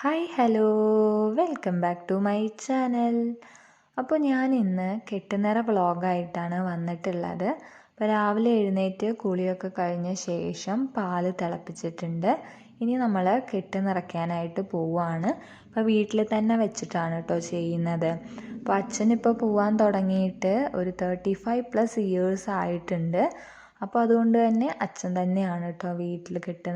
Hi hello welcome back to my channel അപ്പോൾ ഞാൻ ഇന്ന് കെട്ടുനിറ വ്ളോഗായിട്ടാണ് വന്നിട്ടുള്ളത്. അപ്പോൾ രാവിലെ എഴുന്നേറ്റ് കുളിയൊക്കെ കഴിഞ്ഞ ശേഷം പാൽ തിളപ്പിച്ചിട്ടുണ്ട്. ഇനി നമ്മൾ കെട്ടുനിറയ്ക്കാനായിട്ട് പോവുകയാണ് അപ്പോൾ വീട്ടിൽ തന്നെ വെച്ചിട്ടാണ് കേട്ടോ ചെയ്യുന്നത്. അപ്പോൾ അച്ഛനിപ്പോൾ പോവാൻ തുടങ്ങിയിട്ട് ഒരു തേർട്ടി ഫൈവ് പ്ലസ് ഇയേഴ്സ് ആയിട്ടുണ്ട്. അപ്പോൾ അതുകൊണ്ട് തന്നെ അച്ഛൻ തന്നെയാണ് കേട്ടോ വീട്ടിൽ കെട്ട്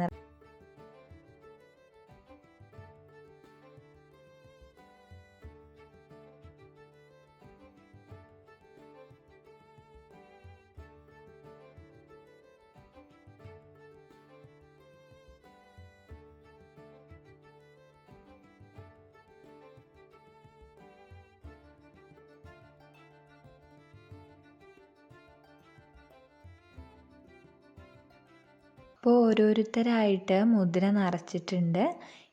നിറ ഇപ്പോൾ ഓരോരുത്തരായിട്ട് മുദ്ര നിറച്ചിട്ടുണ്ട്.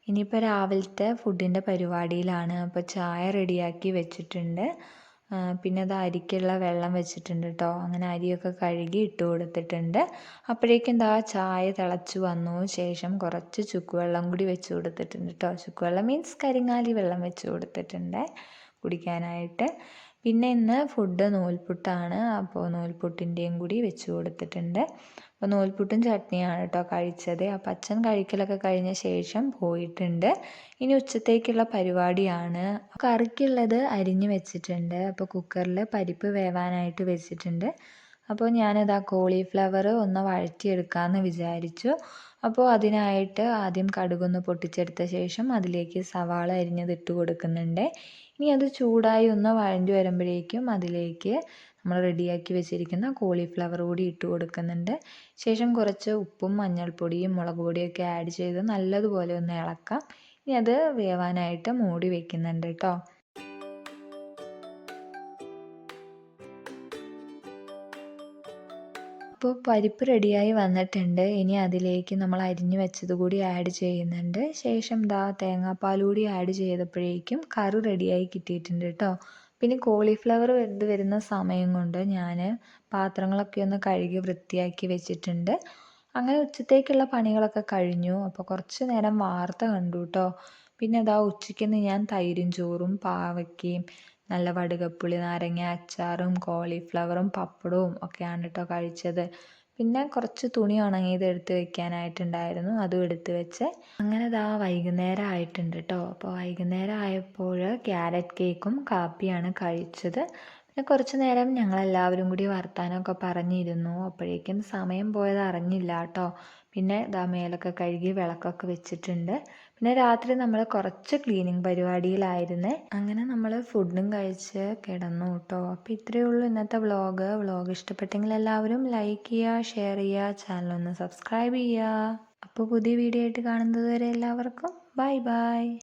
ഇനിയിപ്പോൾ രാവിലത്തെ ഫുഡിന്റെ പരിപാടിയിലാണ്. അപ്പോൾ ചായ റെഡിയാക്കി വെച്ചിട്ടുണ്ട്. പിന്നെ അത് അരിക്കുള്ള വെള്ളം വെച്ചിട്ടുണ്ട് കേട്ടോ അങ്ങനെ അരിയൊക്കെ കഴുകി ഇട്ട് കൊടുത്തിട്ടുണ്ട്. അപ്പോഴേക്കും എന്താ ചായ തിളച്ചു വന്നു. ശേഷം കുറച്ച് ചുക്കുവെള്ളം കൂടി വെച്ച് കൊടുത്തിട്ടുണ്ട് കേട്ടോ ചുക്കുവെള്ളം മീൻസ് കരിങ്ങാലി വെള്ളം വെച്ച് കൊടുത്തിട്ടുണ്ട് കുടിക്കാനായിട്ട്. പിന്നെ ഇന്ന് ഫുഡ് നൂൽപുട്ടാണ്. അപ്പോൾ നൂൽപുട്ടിന്റെയും കൂടി വെച്ച് കൊടുത്തിട്ടുണ്ട്. അപ്പോൾ നൂൽപുട്ടും ചട്നിയാണ് കേട്ടോ കഴിച്ചത്. അപ്പോൾ അച്ഛൻ കഴിക്കലൊക്കെ കഴിഞ്ഞ ശേഷം പോയിട്ടുണ്ട്. ഇനി ഉച്ചത്തേക്കുള്ള പരിപാടിയാണ്. കറിക്കുള്ളത് അരിഞ്ഞ് വെച്ചിട്ടുണ്ട്. അപ്പോൾ കുക്കറിൽ പരിപ്പ് വേവാനായിട്ട് വെച്ചിട്ടുണ്ട്. അപ്പോൾ ഞാനിതാ കോളിഫ്ലവർ ഒന്ന് വഴറ്റിയെടുക്കാമെന്ന് വിചാരിച്ചു. അപ്പോൾ അതിനായിട്ട് ആദ്യം കടുകൊന്ന് പൊട്ടിച്ചെടുത്ത ശേഷം അതിലേക്ക് സവാള അരിഞ്ഞത് ഇട്ട് കൊടുക്കുന്നുണ്ട്. ഇനി അത് ചൂടായി ഒന്ന് വഴഞ്ഞു വരുമ്പോഴേക്കും അതിലേക്ക് നമ്മൾ റെഡിയാക്കി വെച്ചിരിക്കുന്ന കോളിഫ്ലവർ കൂടി ഇട്ട് കൊടുക്കുന്നുണ്ട്. ശേഷം കുറച്ച് ഉപ്പും മഞ്ഞൾപ്പൊടിയും മുളക് പൊടിയൊക്കെ ആഡ് ചെയ്ത് നല്ലതുപോലെ ഒന്ന് ഇളക്കാം. ഇനി അത് വേവാനായിട്ട് മൂടി വെക്കുന്നുണ്ട് കേട്ടോ അപ്പോൾ പരിപ്പ് റെഡിയായി വന്നിട്ടുണ്ട്. ഇനി അതിലേക്ക് നമ്മൾ അരിഞ്ഞു വെച്ചത് കൂടി ആഡ് ചെയ്യുന്നുണ്ട്. ശേഷം ദാ തേങ്ങാപ്പാൽ കൂടി ആഡ് ചെയ്തപ്പോഴേക്കും കറി റെഡിയായി കിട്ടിയിട്ടുണ്ട് കേട്ടോ. പിന്നെ കോളിഫ്ലവർ വെന്ത് വരുന്ന സമയം കൊണ്ട് ഞാൻ പാത്രങ്ങളൊക്കെ ഒന്ന് കഴുകി വൃത്തിയാക്കി വെച്ചിട്ടുണ്ട്. അങ്ങനെ ഉച്ചത്തേക്കുള്ള പണികളൊക്കെ കഴിഞ്ഞു. അപ്പോൾ കുറച്ച് നേരം വാർത്ത കണ്ടു കേട്ടോ. പിന്നെ അതാ ഉച്ചയ്ക്ക് ഞാൻ തൈരും ചോറും പാവയ്ക്കയും നല്ല വടുകപ്പുളി നാരങ്ങ അച്ചാറും കോളിഫ്ലവറും പപ്പടവും ഒക്കെയാണ് കേട്ടോ കഴിച്ചത്. പിന്നെ കുറച്ച് തുണി ഉണങ്ങിയത് എടുത്ത് വെക്കാനായിട്ടുണ്ടായിരുന്നു. അതും എടുത്ത് വെച്ച് അങ്ങനെ ഇതാ വൈകുന്നേരം ആയിട്ടുണ്ട് കേട്ടോ അപ്പോൾ വൈകുന്നേരം ആയപ്പോൾ ക്യാരറ്റ് കേക്കും കാപ്പിയാണ് കഴിച്ചത്. കുറച്ച് നേരം ഞങ്ങളെല്ലാവരും കൂടി വർത്താനമൊക്കെ പറഞ്ഞിരുന്നു. അപ്പോഴേക്കും സമയം പോയത് അറിഞ്ഞില്ല കേട്ടോ. പിന്നെ ദാ മേലൊക്കെ കഴുകി വിളക്കൊക്കെ വെച്ചിട്ടുണ്ട്. പിന്നെ രാത്രി നമ്മൾ കുറച്ച് ക്ലീനിങ് പരിപാടിയിലായിരുന്നേ. അങ്ങനെ നമ്മൾ ഫുഡും കഴിച്ച് കിടന്നു കേട്ടോ. അപ്പോൾ ഇത്രയേ ഉള്ളൂ ഇന്നത്തെ വ്ളോഗ് വ്ളോഗ് ഇഷ്ടപ്പെട്ടെങ്കിൽ എല്ലാവരും ലൈക്ക് ചെയ്യുക ഷെയർ ചെയ്യുക ചാനൽ ഒന്ന് സബ്സ്ക്രൈബ് ചെയ്യുക. അപ്പോൾ പുതിയ വീഡിയോ ആയിട്ട് കാണുന്നത് വരെ എല്ലാവർക്കും ബൈ ബൈ